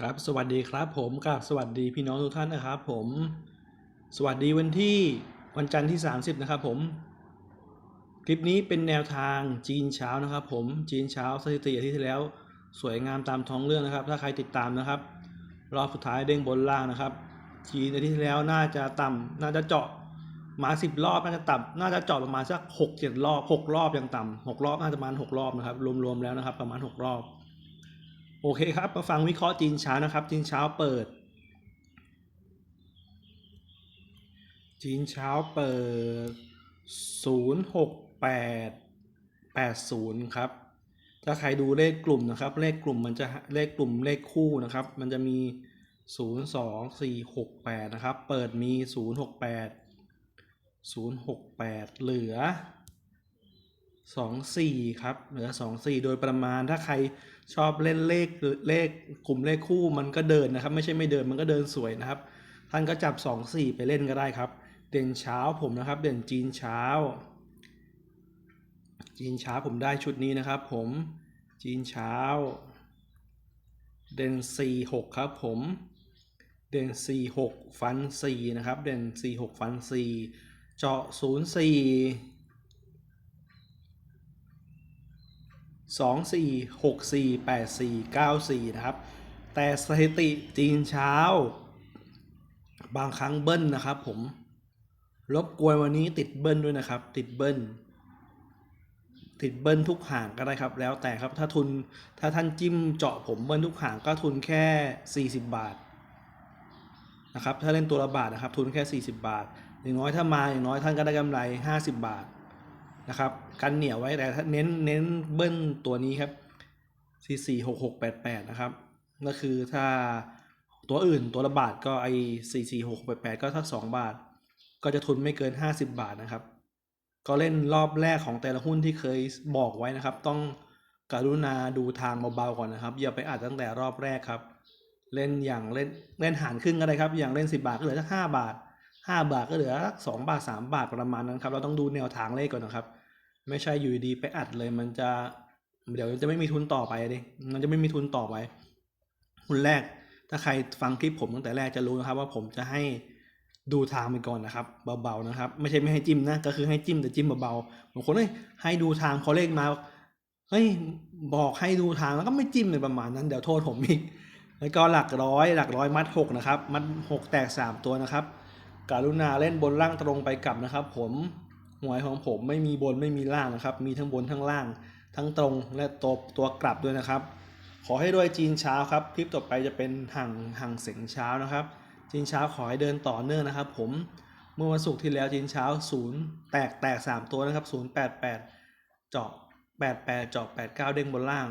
ครับสวัสดีครับผมกับสวัสดีพี่น้องทุกท่านนะครับผม สวัสดีวันที่วันจันทร์ที่ 30 นะครับผม คลิปนี้เป็นแนวทางจีนเช้านะครับผมจีนเช้าสถิติอาทิตย์ที่แล้วสวยงามตามท้องเรื่องนะครับ ถ้าใครติดตามนะครับ รอบสุดท้ายเด้งบนล่างนะครับ จีนอาทิตย์ที่แล้วน่าจะต่ำน่าจะเจาะมาสิบรอบน่าจะต่ำน่าจะเจาะประมาณสักหกเจ็ดรอบหกรอบอย่างต่ำหกรอบน่าจะประมาณหกรอบนะครับรวมๆแล้วนะครับ ประมาณหกรอบ โอเคครับ มาฟังวิเคราะห์จีนเช้านะครับ จีนเช้าเปิด จีนเช้าเปิด 068 80 ครับ ถ้าใครดูเลขกลุ่มนะครับ เลขกลุ่มมันจะเลขกลุ่มเลขคู่นะครับ มันจะมี 0 2 4 6 8 นะครับ เปิดมี 068 068 เหลือ สองสี่ครับ เหลือสองสี่โดยประมาณถ้าใครชอบเล่นเลขเลขกลุ่มเลขคู่มันก็เดินนะครับ ไม่ใช่ไม่เดินมันก็เดินสวยนะครับ ท่านก็จับสองสี่ไปเล่นก็ได้ครับ เด่นเช้าผมนะครับ เด่นจีนเช้า จีนเช้าผมได้ชุดนี้นะครับ ผมจีนเช้า เด่นสี่หกครับผม เด่นสี่หกฟันสี่นะครับ เด่นสี่หกฟันสี่เจาะศูน ย์สี่สองสี่หกสี่แปดสี่เก้าสี่นะครับ แต่สถิติจีนเช้า บางครั้งเบิ้ลนะครับผม รบกวนวันนี้ติดเบิ้ลด้วยนะครับ ติดเบิ้ล ติดเบิ้ลทุกห่างก็ได้ครับ แล้วแต่ครับ ถ้าทุน ถ้าท่านจิ้มเจาะผมเบิ้ลทุกห่างก็ทุนแค่ 40 บาทนะครับ ถ้าเล่นตัวละบาทนะครับ ทุนแค่ 40 บาท อย่างน้อยถ้ามาอย่างน้อยท่านก็ได้กำไร 50 บาท นะครับกันเหนียวไว้แต่ถ้าเน้นเน้นเบิ้ลตัวนี้ครับ4 4 6 6 8 8 นะครับก็คือถ้าตัวอื่นตัวละบาทก็ไอ4 4 6 8 8 ก็ทัก2บาท ก็จะทุนไม่เกิน 50 บาทนะครับ ก็เล่นรอบแรกของแต่ละหุ้นที่เคยบอกไว้นะครับ ต้องกรุณาดูทางเบาๆก่อนนะครับ อย่าไปอัดตั้งแต่รอบแรกครับ เล่นอย่างเล่นเล่นหารครึ่งก็ได้ครับ อย่างเล่น 10 บาทก็เหลือสัก5บาท 5 บาทก็เหลือสัก2บาท 3 บาทประมาณนั้นครับ เราต้องดูแนวทางเลขก่อนนะครับ ไม่ใช่อยู่ดีไปอัดเลย มันจะเดี๋ยวจะไม่มีทุนต่อไปดิมันจะไม่มีทุนต่อไปหุ้นแรก ถ้าใครฟังคลิปผมตั้งแต่แรกจะรู้นะครับ ว่าผมจะให้ดูทางไปก่อนนะครับเบาๆนะครับ ไม่ใช่ไม่ให้จิ้มนะก็คือให้จิ้มแต่จิ้มเบาๆบางคนเฮ้ยให้ดูทางเขาเลขมาเฮ้ยบอกให้ดูทางแล้วก็ไม่จิ้มเลยประมาณนั้นเดี๋ยวโทษผมอีกแล้วก็หลักร้อย หลักร้อยมัดหกนะครับ มัดหกแตกสามตัวนะครับ การุณาเล่นบนล่างตรงไปกลับนะครับ ผมหวยของผมไม่มีบนไม่มีล่างนะครับ มีทั้งบนทั้งล่าง ทั้งตรงและตัวตัวกลับด้วยนะครับ ขอให้ด้วยจีนเช้าครับ คลิปต่อไปจะเป็นห่างห่างเสียงเช้านะครับ จีนเช้าขอให้เดินต่อเนื่องนะครับ ผมเมื่อวันศุกร์ที่แล้วจีนเช้าศูนย์แตกแตกสามตัวนะครับศูนย์แปดแปดเจาะแปดแปดเจาะแปดเก้าเด้งบนล่าง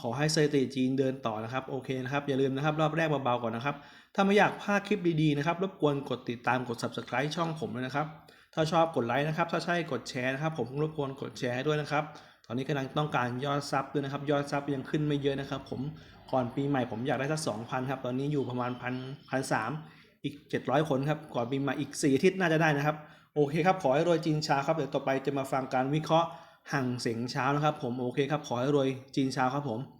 ขอให้สถิติจีนเดินต่อนะครับโอเคนะครับอย่าลืมนะครับรอบแรกเบาๆก่อนนะครับ ถ้าไม่อยากพลาดคลิปดีๆนะครับรบกวนกดติดตามกด subscribe ช่องผมด้วยนะครับ ถ้าชอบกดไลค์นะครับ ถ้าใช่กดแชร์นะครับ ผมรบกวนกดแชร์ให้ด้วยนะครับ ตอนนี้กำลังต้องการยอดซับด้วยนะครับ ยอดซับยังขึ้นไม่เยอะนะครับ ผมก่อนปีใหม่ผมอยากได้สัก2,000ครับตอนนี้อยู่ประมาณพันพันสามอีก 700 คนครับก่อนปีใหม่อีก4อาทิตย์น่าจะได้นะครับ โอเคครับขอให้รวยจีนช้าครับเดี๋ยวต่อไปจะมาฟังการวิเคราะห์ ห่างเสียงเช้านะครับ ผมโอเคครับขอให้รวยจีนเช้าครับผม